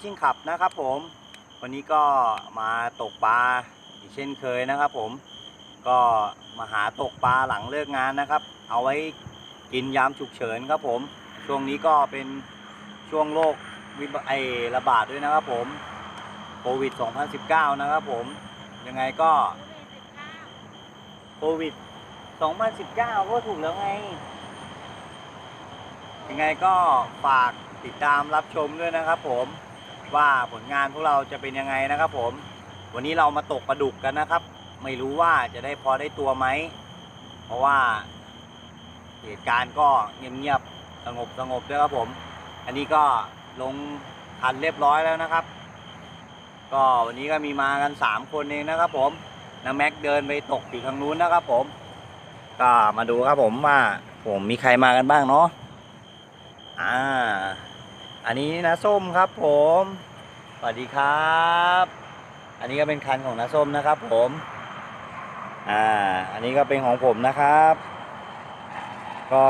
ผมก๊อฟ My Family Fishing Club นะครับผมวันนี้ก็มาตกปลาอีกเช่นเคยนะครับผมก็มาหาตกปลาหลังเลิกงานนะครับ เอาไว้กินยามฉุกเฉินครับผม ช่วงนี้ก็เป็นช่วงโรควิบไอระบาดด้วยนะครับผมโควิด 2019 นะครับผมยังไงก็โควิด 2019 ก็ถูกแล้วไง ยังไงก็ฝากติดตามรับชมด้วยนะครับผม ว่าผลงานพวกเราจะเป็นยังไงนะครับผม วันนี้เรามาตกปลาดุกกันนะครับ ไม่รู้ว่าจะได้พอได้ตัวไหม เพราะว่าเหตุการณ์ก็เงียบๆสงบสงบด้วยครับผม อันนี้ก็ลงทันเรียบร้อยแล้วนะครับ ก็วันนี้ก็มีมากัน 3 คนเองนะครับ ผมน้าแม็กเดินไปตกอยู่ทางนู้นนะครับ ผม ก็มาดูครับผมว่าผมมีใครมากันบ้างเนาะอ่า อันนี้นะส้มครับผมสวัสดีครับ อันนี้ก็เป็นคันของน้าส้มนะครับผม อ่า อันนี้ก็เป็นของผมนะครับ ก็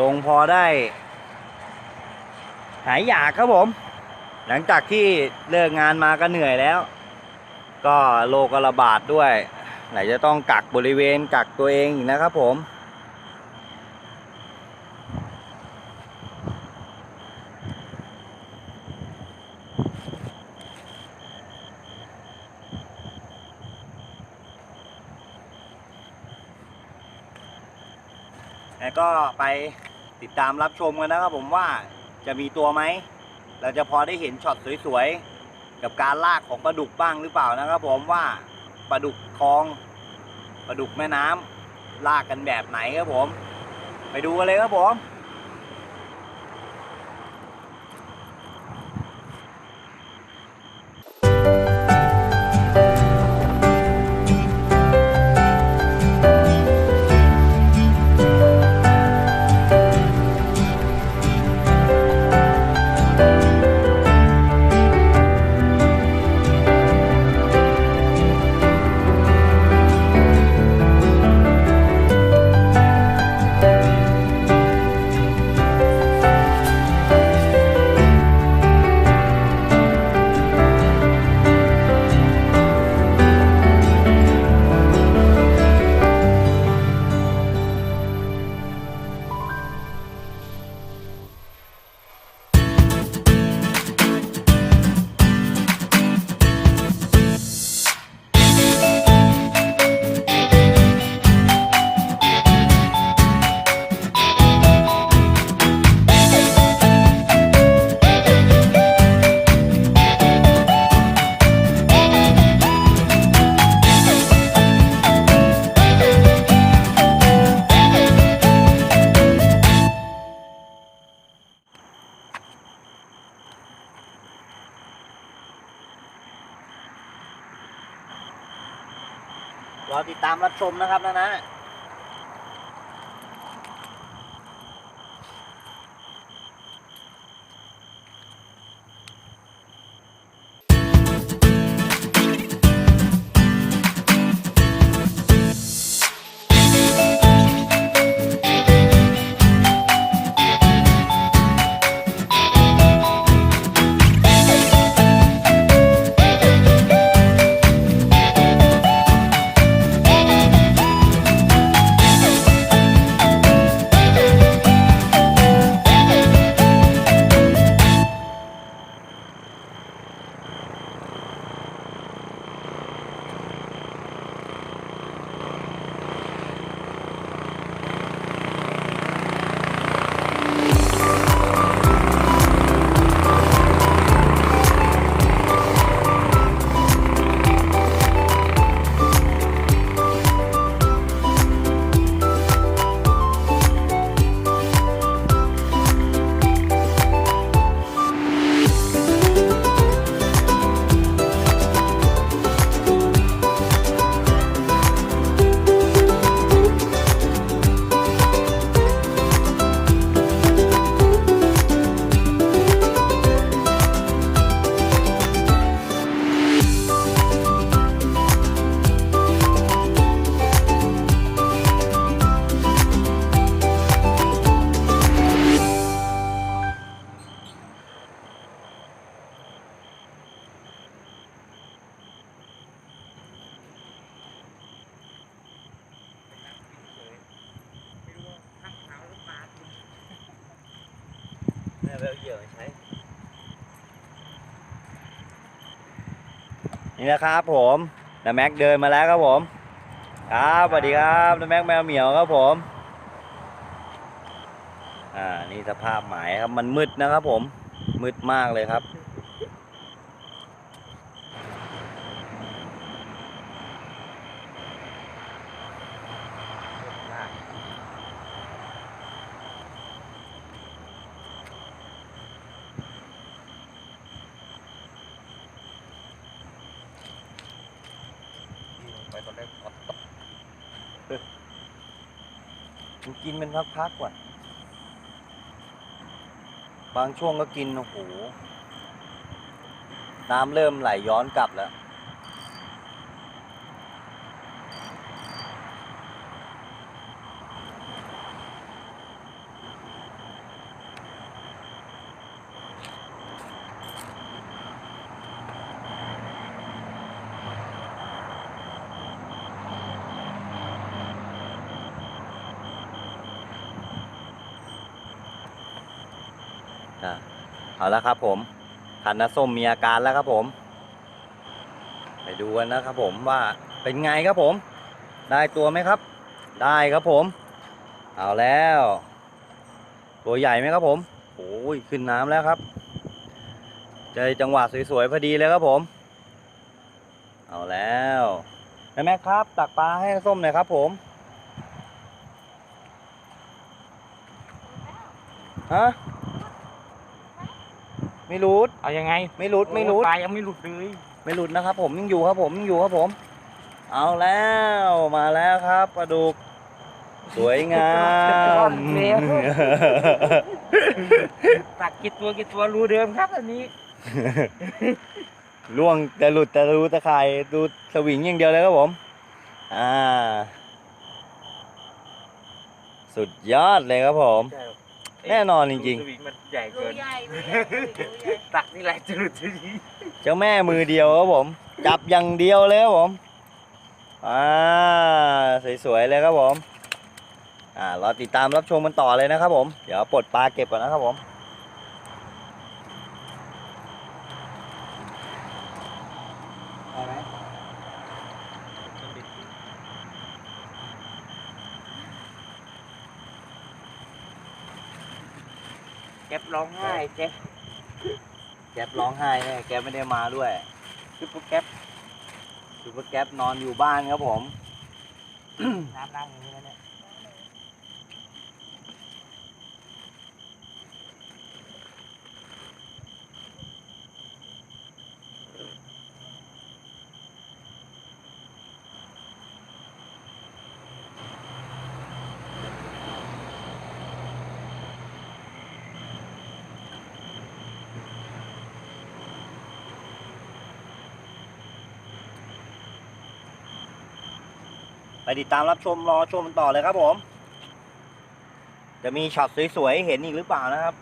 ลงพอได้ หายอยากครับผม หลังจากที่เลิกงานมาก็เหนื่อยแล้ว ก็โรคก็ระบาดด้วย ไหนจะต้องกักบริเวณกักตัวเองอีกนะครับผม แล้วก็ไป ติดตามรับชมกันนะครับผมว่าจะมีตัวไหม เราจะพอได้เห็นช็อตสวยๆ กับการลากของปลาดุกบ้างหรือเปล่านะครับผมว่าปลาดุกคลองปลาดุกแม่น้ำลากกันแบบไหนครับผม ไปดูกันเลยครับผม รับชมนะครับนะนะ นี่นะครับผมนาแม็กเดินมาแล้วครับผม ครับสวัสดีครับนาแม็กแมวเหมียวครับผมอ่านี่สภาพหมายครับมันมืดนะครับผมมืดมากเลยครับ ตอนแรกมันกินเป็นพักๆว่ะ บางช่วงก็กิน โอ้โห น้ำเริ่มไหลย้อนกลับแล้ว เอาละครับผมขันน้าส้มมีอาการแล้วครับผม ไปดูกันนะครับผมว่าเป็นไงครับผม ได้ตัวไหมครับ ได้ครับผม เอาแล้ว ตัวใหญ่ไหมครับผมโอ้ยขึ้นน้ำแล้วครับเจอจังหวะสวยๆพอดีเลยครับผม เอาแล้วแม่แม่ครับ ตักปลาให้ส้มหน่อยครับผมฮะ ไม่รู้เอายังไงไม่รุดไม่รุดปลายังไม่หลุดเลยไม่หลุดนะครับ ผมยังอยู่ครับผมยังอยู่ครับผม เอาแล้วมาแล้วครับปลาดุก สวยงามตักกี่ตัวกี่ตัวรู้เดิมครับอันนี้ล่วงแต่หลุดแต่รู้ตะข่ายดูสวิงอย่างเดียวเลยครับผม อ่า สุดยอดเลยครับผม แน่นอนจริงๆสวิงมันใหญ่รูเกิน ใหญ่รูใหญ่รูใหญ่ตักนี่แหละจะหลุดทีนี้เจ้าแม่มือเดียวครับผม จับอย่างเดียวเลยครับผม อ่า สวยๆเลยครับผม อ่ารอติดตามรับชมมันต่อเลยนะครับผม เดี๋ยวปลดปลาเก็บก่อนนะครับผม แก็บร้องไห้เจ๊แก๊ปร้องไห้แน่แก๊ปไม่ได้มาด้วยซุปเปอร์แก๊ปซูเปอร์แก๊ปนอนอยู่บ้านครับผม น้ำนั่งอย่างนี้แล้วเนี่ย ติดตามรับชมรอชมมันต่อเลยครับผม จะมีช็อตสวยๆเห็นอีกหรือเปล่านะครับ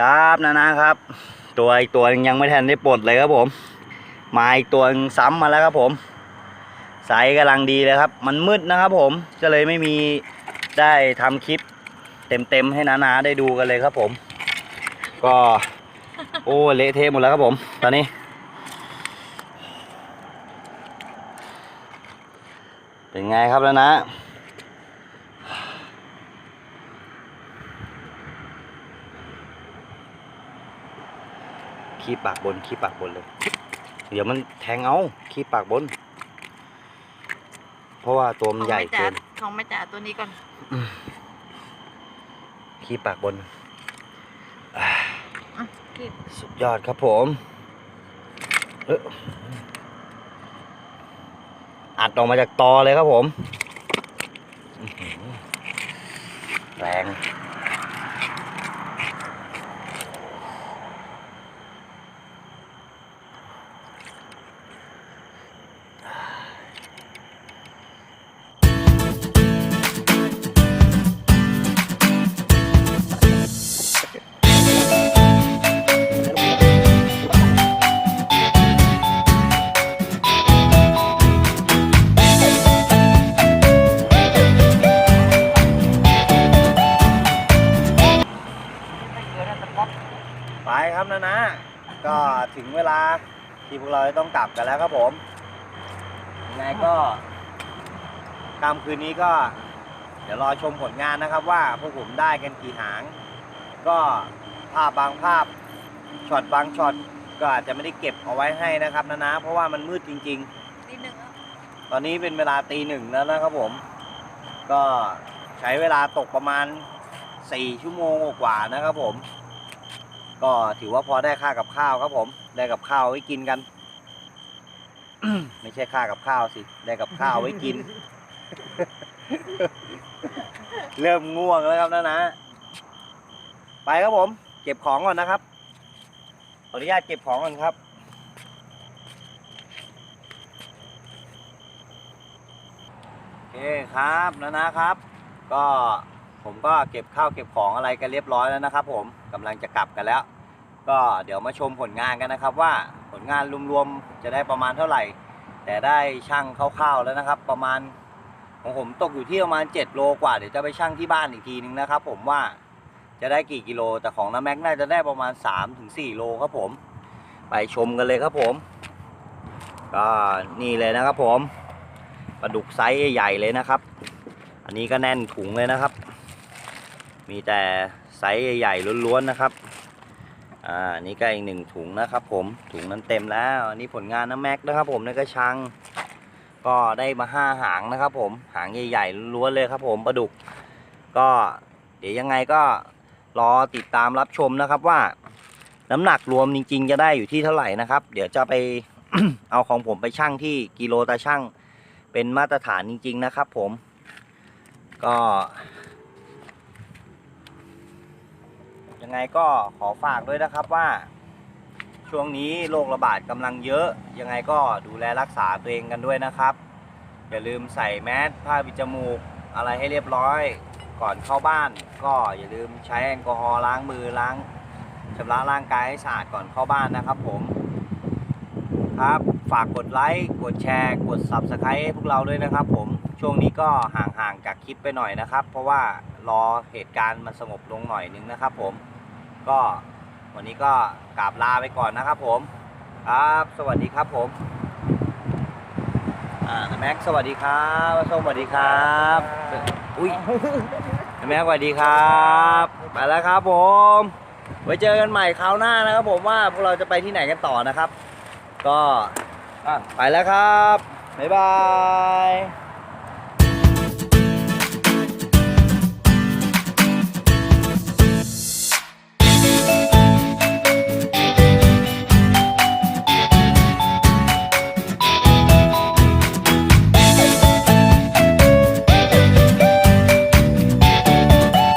ครับนะนะครับ ตัวอีกตัวยังไม่ทันได้ปลดเลยครับผมมาอีกตัวซ้ำมาแล้วครับผมไซส์กำลังดีเลยครับ มันมืดนะครับผมก็เลยไม่มีได้ทำคลิปเต็มๆให้นาๆได้ดูกันเลยครับผม ก็ โอ้เละเทะหมดแล้วครับผม ตอนนี้ เป็นไงครับแล้วนะ ขี้ปากบน ขี้ปากบนเลย เดี๋ยวมันแทงเอาขี้ปากบน เพราะว่าตัวมันใหญ่เกินของแม่จ๋าตัวนี้ก่อน ขี้ปากบนอ่า กินสุดยอดครับผมอัดออกมาจากตอเลยครับผม แรง กลับกันแล้วครับผมยังไงก็กลคืนนี้ก็ เดี๋ยวรอชมผลงานนะครับว่าพวกผมได้กันกี่หาง ก็ภาพบางภาพช็อตบางช็อตก็อาจจะไม่ได้เก็บเอาไว้ให้นะครับนะนะเพราะว่ามันมืดจริงๆนิดนึงอะตอนนี้เป็นเวลาตีหนึ่งแล้วนะครับผม ก็ใช้เวลาตกประมาณสี่ชั่วโมงกว่าๆนะครับผม ก็ถือว่าพอได้ค่ากับข้าวครับผม ได้กับข้าวไว้กินกัน ไม่ใช่ค่ากับข้าวสิ ได้กับข้าวไว้กิน เริ่มง่วงแล้วครับนะนะ ไปครับผม เก็บของก่อนนะครับ ขออนุญาตเก็บของก่อนครับ โอเคครับนะนะครับ ก็ผมก็เก็บข้าวเก็บของอะไรกันเรียบร้อยแล้วนะครับ ผมกำลังจะกลับกันแล้ว ก็เดี๋ยวมาชมผลงานกันนะครับว่า ผลงานรวมๆจะได้ประมาณเท่าไหร่ แต่ได้ช่างคร่าวๆแล้วนะครับ ประมาณของผมตกอยู่ที่ประมาณ 7 โลกว่าเดี๋ยวจะไปช่างที่บ้านอีกทีนึงนะครับ ผมว่าจะได้กี่กิโล แต่ของน้าแม็กน่าจะได้ประมาณ 3-4 โลครับผม ไปชมกันเลยครับผมก็นี่เลยนะครับผมปลาดุกไซส์ใหญ่เลยนะครับ อันนี้ก็แน่นถุงเลยนะครับ มีแต่ไซส์ใหญ่ๆล้วนๆนะครับ อ่านนี้ก็อีกหนึ่งถุงนะครับผมถุงนั้นเต็มแล้วนนี้ผลงานน้าแม็กนะครับผมในกระชัง ก็ได้มาห้าหางนะครับผมหางใหญ่ๆล้วนเลยครับผมปลาดุก ก็เดี๋ยวยังไงก็รอติดตามรับชมนะครับว่า น้ำหนักรวมจริง ๆ จะได้อยู่ที่เท่าไหร่นะครับ เดี๋ยวจะไปเอาของผมไปชั่งที่กิโลตาชั่งเป็นมาตรฐานจริง ๆ นะครับผมก็ ยังไงก็ขอฝากด้วยนะครับว่า ช่วงนี้โรคระบาดกำลังเยอะ ยังไงก็ดูแลรักษาตัวเองกันด้วยนะครับ อย่าลืมใส่แมสผ้าปิดจมูก อะไรให้เรียบร้อย ก่อนเข้าบ้าน ก็อย่าลืมใช้แอลกอฮอล์ล้างมือล้างชำระร่างกายให้สะอาดก่อนเข้าบ้านนะครับผมครับฝากกดไลค์กดแชร์กด Subscribe ให้พวกเราด้วยนะครับผมช่วงนี้ก็ห่างๆจากคลิปไปหน่อยนะครับ เพราะว่ารอเหตุการณ์มันสงบลงหน่อยนึงนะครับผม ก็วันนี้ก็กราบลาไปก่อนนะครับผมครับ สวัสดีครับผมอ่าแม็กซ์สวัสดีครับส้มสวัสดีครับอุ้ยแม็กซ์สวัสดีครับไปแล้วครับผม ไว้เจอกันใหม่คราวหน้านะครับผมว่าพวกเราจะไปที่ไหนกันต่อนะครับ ก็ไปแล้วครับบ๊ายบาย